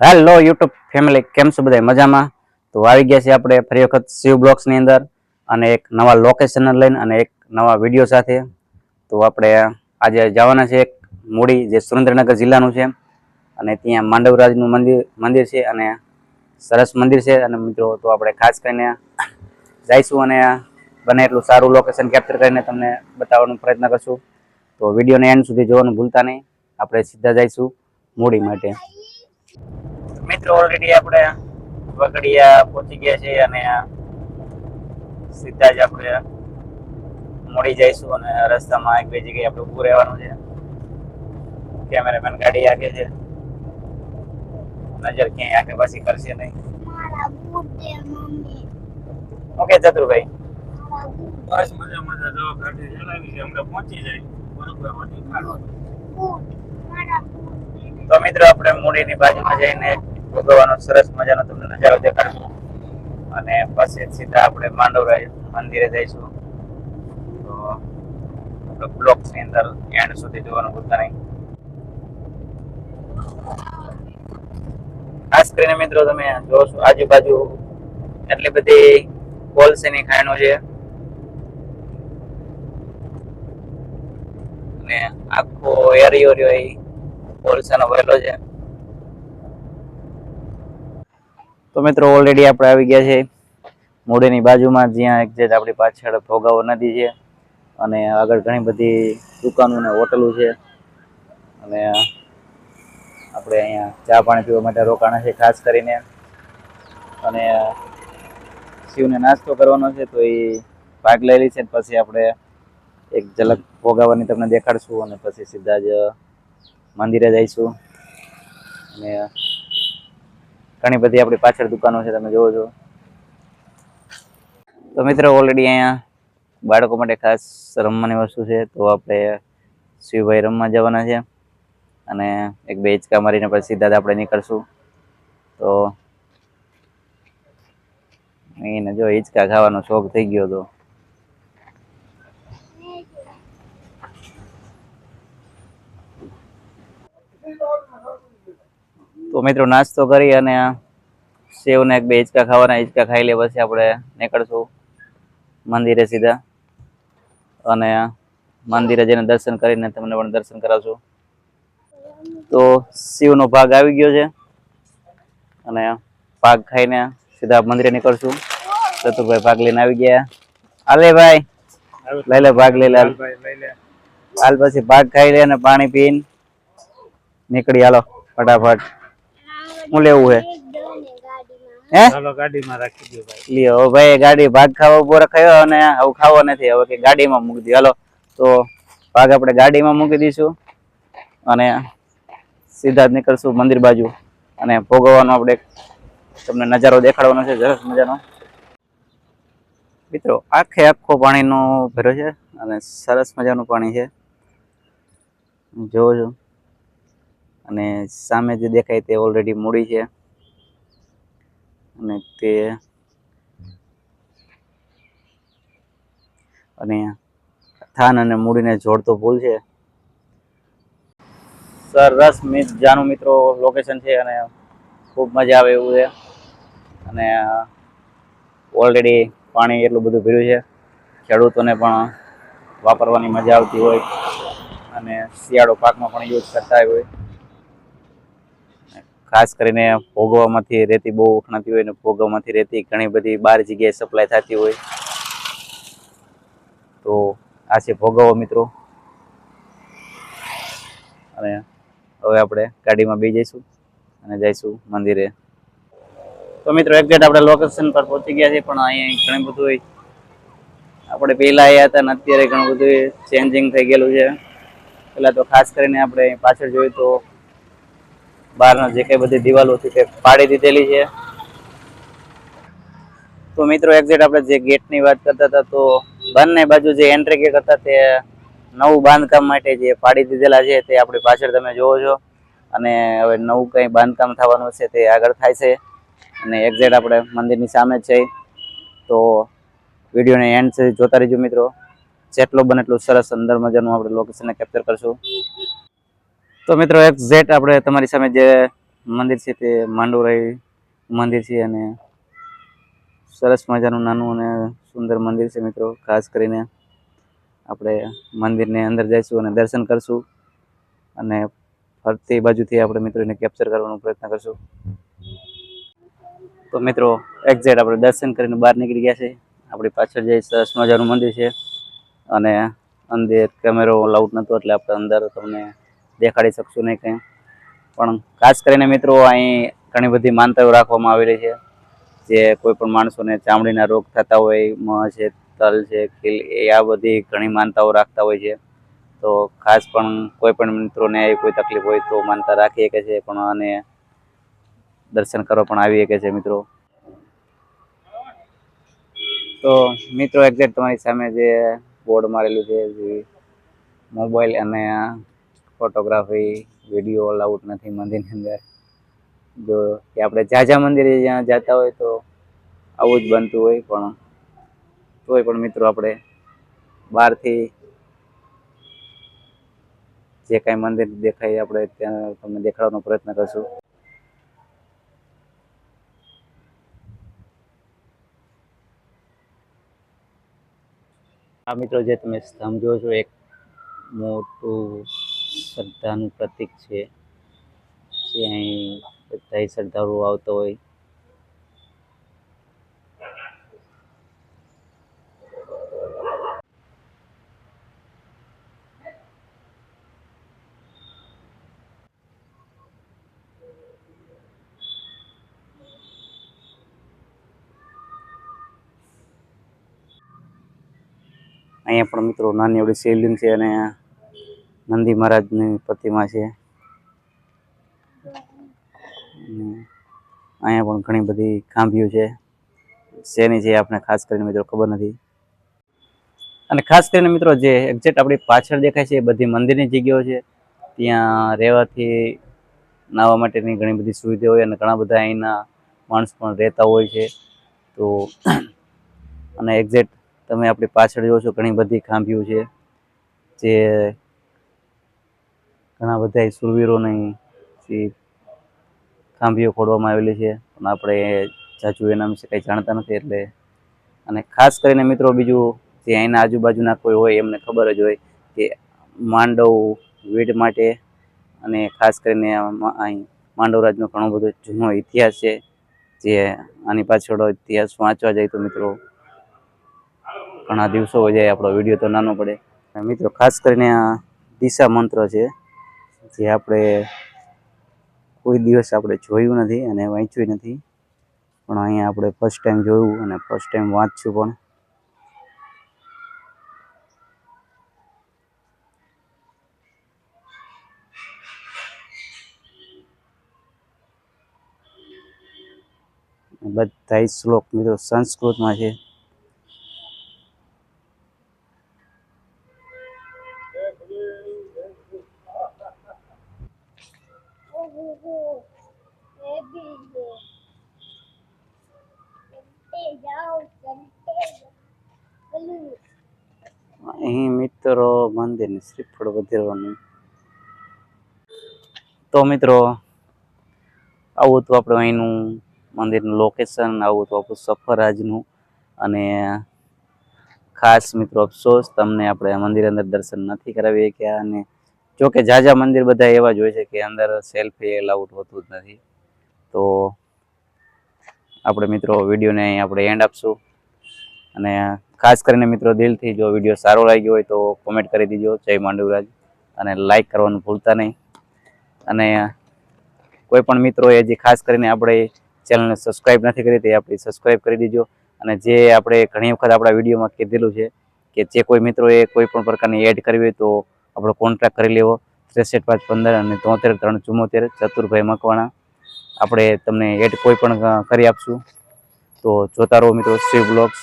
Hello YouTube family કેમ છો બધા મજામાં? તો આવી ગયા છે આપણે ફરી વખત શિવ બ્લોક્સની અંદર અને એક નવા લોકેશન લઈને અને એક નવા વીડિયો સાથે. તો આપણે આજે જવાના છે એક મૂડી જે સુરેન્દ્રનગર જિલ્લાનું છે. અને ત્યાં માંડવરાજનું મંદિર મંદિર છે અને સરસ મંદિર છે. અને મિત્રો, તો આપણે ખાસ કરીને જઈશું અને બને એટલું સારું લોકેશન કેપ્ચર કરીને તમને બતાવવાનો પ્રયત્ન કરશું. તો વિડીયોને એન્ડ સુધી જોવાનું ભૂલતા નહીં. આપણે સીધા જઈશું મૂડી માટે. મિત્રો ઓલરેડી આપણે વગડિયા પહોંચી ગયા છે અને સીધા જ આપણે મળી જઈશું અને રસ્તામાં એક બે જગ્યાએ આપણે ઊભું રહેવાનું છે. કેમેરામેન ગાડી આગે છે. નજર ક્યાંય આગે પાછી કરશે નહીં. ઓકે ચતુરભાઈ. બસ મજા મજા જો ગાડી ચલાવી છે હમણાં પહોંચી જાય. બરોબર તો મિત્રો, આપણે મૂડીની બાજુમાં જઈને ભોગવવાનો સરસ મજાનો તમને નજારો દેખાડશું. અને પછી સીધા આપણે માંડવરાય મંદિરે જઈશું. તો બ્લોક્સની અંદર એન્ડ સુધી જોવાનું ભૂલતા નહીં. ખાસ કરીને મિત્રો, તમે જોશો આજુબાજુ એટલી બધી કોલસેની ખાણો છે. અને આખો એરિયો રહ્યો એ. કોલસાનો વહેલો છે. તો મિત્રો ઓલરેડી આપણે આવી ગયા છે મોઢેની બાજુમાં, જ્યાં એક્ઝેક્ટ આપણી પાછળ ભોગાવો નદી છે અને આગળ ઘણી બધી દુકાનો અને હોટલો છે. અને આપણે અહીંયા ચા પાણી પીવા માટે રોકાણા છે, ખાસ કરીને. અને શિવને નાસ્તો કરવાનો છે, તો એ ભાગ લેલી છે પછી આપણે એક ઝલક ભોગાવાની તમને દેખાડશું અને પછી સીધા જ મંદિરે જઈશું. અને ઘણી બધી આપણી પાછળ દુકાનો છે, તમે જોવો છો. તો મિત્રો ઓલરેડી અહીંયા બાળકો માટે ખાસ રમવાની વસ્તુ છે, તો આપણે શિવભાઈ રમવા જવાના છે. અને એક બે હિંચકા મારીને પછી સીધા આપણે નીકળશું. તો એને જો હિંચકા ખાવાનો શોખ થઈ ગયો તો તો મિત્રો નાસ્તો કરી અને સેવને એક બે હિંચકા ખાવાના હિંચકા ખાઈ લે પછી આપણે નીકળશું મંદિરે સીધા. અને મંદિરે જઈને દર્શન કરીને તમને પણ દર્શન કરાવશું. તો શિવનો ભાગ આવી ગયો છે. અને ભાગ ખાઈને સીધા મંદિરે નીકળશું. ચતુરભાઈ ભાગ લઈને આવી ગયા. હાલે ભાઈ. લઈ લે ભાગ. લઈ લે. હાલ પછી ભાગ ખાઈ લે અને પાણી પીને નીકળી હાલો. ફટાફટ. શું લેવું દો ગાડીમાં. હે? ચાલો ગાડીમાં રાખી દો ભાઈ. લ્યો ભાઈ ગાડી ભાગ ખાવા ઊભો રખાયો અને હવે ખાવો નથી હવે કે ગાડીમાં મૂકી દઈએ હાલો તો ભાગ આપણે ગાડીમાં મૂકી દઈશું અને સીધા જ નીકળશું મંદિર બાજુ. અને ભોગવવાનો આપણે તમને નજારો દેખાડવાનો છે સરસ મજાનો. મિત્રો આખે આખો પાણીનો ભેરો છે અને સરસ મજાનું પાણી છે. જોવો છો. અને સામે જે દેખાય તે ઓલરેડી મૂડી છે. અને તે અને થાન અને મૂડીને જોડતો પુલ છે. સરસ જાનું મિત્રો લોકેશન છે અને ખૂબ મજા આવે એવું છે. અને ઓલરેડી પાણી એટલું બધું ભર્યું છે. ખેડૂતોને પણ વાપરવાની મજા આવતી હોય. અને શિયાળો પાકમાં પણ યુઝ કરતા હોય. ખાસ કરીને ભોગવામાંથી રેતી બહુ ઉખણાતી હોય ને ભોગવામાંથી રેતી ઘણી બધી બાર જગ્યાએ સપ્લાય થતી હોય. તો આ છે ભોગવો મિત્રો. અને હવે આપણે ગાડીમાં બી જઈશું અને જઈશું મંદિરે. તો મિત્રો એક્ઝેક્ટ આપણે લોકેશન પર પહોંચી ગયા છે પણ અહીંયા ઘણું બધું આપણે પહેલા આવ્યા હતા ને અત્યારે ઘણું બધું ચેન્જિંગ થઈ ગયેલું છે. પહેલાં તો ખાસ કરીને આપણે પાછળ જોઈએ તો બહારના જે કઈ બધી દિવાલો હતી તે પાડી દીધેલી છે. તો મિત્રો એક્ઝેક્ટ આપણે જે ગેટની વાત કરતા હતા, તો બંને બાજુ જે એન્ટ્રી ગેટ હતા તે નવું બાંધકામ માટે જે પાડી દીધેલા છે, તે આપણી પાછળ તમે જોવો છો. અને હવે નવું કંઈ બાંધકામ થવાનું છે, તે આગળ થાય છે. અને એક્ઝેક્ટ આપણે મંદિરની સામે છે. તો વિડીયોને એન્ડ સુધી જોતા રહેજો મિત્રો. જેટલું બને એટલું સરસ, અંદર મજાનું આપણે લોકેશનને કેપ્ચર કરશું. તો મિત્રો એક્ઝેક્ટ આપણે તમારી સામે જે મંદિર છે તે માંડુરાઈ મંદિર છે અને સરસ મજાનું નાનું અને સુંદર મંદિર છે મિત્રો. ખાસ કરીને આપણે મંદિરની અંદર જઈશું અને દર્શન કરશું અને ફરતી બાજુથી આપણે મિત્રોને કેપ્ચર કરવાનો પ્રયત્ન કરશું. તો મિત્રો એક્ઝેક્ટ આપણે દર્શન કરીને બહાર નીકળી ગયા છે. આપણી પાછળ જે સરસ મજાનું મંદિર છે અને અંદર કેમેરો લાઉટ નહોતો એટલે આપણે અંદર તમને દેખાડી શકશું નહીં કંઈ. પણ ખાસ કરીને મિત્રો, અહીં ઘણી બધી માનતાઓ રાખવામાં આવેલી છે. જે કોઈ પણ માણસોને ચામડીના રોગ થતા હોય, મ છે, તલ છે, ખીલ, એ આ બધી ઘણી માનતાઓ રાખતા હોય છે. તો ખાસ પણ કોઈ પણ મિત્રોને કોઈ તકલીફ હોય તો માનતા રાખી શકે છે, પણ અને દર્શન કરવા પણ આવી શકે છે, મિત્રો. તો મિત્રો એક્ઝેક્ટ તમારી સામે જે બોર્ડ મારેલું છે, જે મોબાઈલ અને ફોટોગ્રાફી વીડિયો અલાઉડ નથી મંદિરની અંદર. જો કે આપણે ઝાઝા મંદિરે જ્યાં જતા હોય તો આવું જ બનતું હોય, પણ તોય પણ મિત્રો આપણે બહારથી જે કાંઈ મંદિર દેખાય આપણે ત્યાં તમને દેખાડવાનો પ્રયત્ન કરશું. આ મિત્રો જે તમે સમજો છો, એક મોટું શ્રદ્ધાનું પ્રતીક છે. જે અહીં બધા શ્રદ્ધાળુઓ આવતો હોય. અહીંયા પણ મિત્રો નાની એવડી શિવલિંગ છે અને નંદી મહારાજની પ્રતિમા છે. અહીંયા પણ ઘણી બધી ખાંભીઓ છે. શેની છે આપણે ખાસ કરીને મિત્રો ખબર નથી. અને ખાસ કરીને મિત્રો જે એક્ઝેક્ટ આપણી પાછળ દેખાય છે એ બધી મંદિરની જગ્યાઓ છે. ત્યાં રહેવાથી નાહવા માટેની ઘણી બધી સુવિધા હોય અને ઘણા બધા અહીંના માણસ પણ રહેતા હોય છે. તો અને એક્ઝેક્ટ તમે આપણી પાછળ જોશો ઘણી બધી ખાંભીઓ છે. જે ઘણા બધા સુરવીરોની જે ખાંભીઓ ખોડવામાં આવેલી છે. પણ આપણે જાજુ એના વિશે કંઈ જાણતા નથી એટલે અને ખાસ કરીને મિત્રો બીજું જે અહીંના આજુબાજુના કોઈ હોય એમને ખબર જ હોય કે માંડવ વીડ માટે અને ખાસ કરીને અહીં અહીં માંડવરાજનો ઘણો બધો જૂનો ઇતિહાસ છે. જે આની પાછળ ઇતિહાસ વાંચવા જાય તો મિત્રો ઘણા દિવસો હોય જાય આપણો વીડિયો તો નાનો પડે. મિત્રો ખાસ કરીને આ દિશા મંત્ર છે. જે આપણે કોઈ દિવસ આપણે જોયું નથી અને વાંચ્યું નથી, પણ અહીંયા આપણે ફર્સ્ટ ટાઈમ જોયું અને ફર્સ્ટ ટાઈમ વાંચ્યું પણ. બધા શ્લોક મિત્રો સંસ્કૃતમાં છે. મંદિરની શ્રીફળ વધેરવાનું. તો મિત્રો, આવું હતું આપણે અહીંનું મંદિરનું લોકેશન આવું હતું આપણું સફર આજનું. અને ખાસ મિત્રો અફસોસ, તમને આપણે મંદિર અંદર દર્શન નથી કરાવી શક્યા. અને જોકે ઝાઝા મંદિર બધા એવા જ હોય છે કે અંદર સેલ્ફી અલાઉટ હોતું જ નથી. તો આપણે મિત્રો વિડીયોને અહીં આપણે એન્ડ આપશું. અને ખાસ કરીને મિત્રો દિલથી જો વીડિયો સારો લાગ્યો હોય તો કોમેન્ટ કરી દીજો. જય માંડવરાજ. અને લાઈક કરવાનું ભૂલતા નહીં. અને કોઈ પણ મિત્રોએ જે ખાસ કરીને આપણે ચેનલને સબસ્ક્રાઈબ નથી કરી તે આપણી સબસ્ક્રાઈબ કરી દીજો. અને જે આપણે ઘણી વખત આપણા વિડીયોમાં કીધેલું છે કે જે કોઈ મિત્રોએ કોઈ પણ પ્રકારની એડ કરવી હોય તો આપણો કોન્ટ્રાક્ટ કરી લેવો. ત્રેસઠ પાંચ પંદર અને તોતેર ત્રણ ચુમ્મોતેર ચતુરભાઈ મકવાણા. આપણે તમને એડ કોઈ પણ કરી આપશું. તો જોતા રહો મિત્રો શિવ બ્લોગ્સ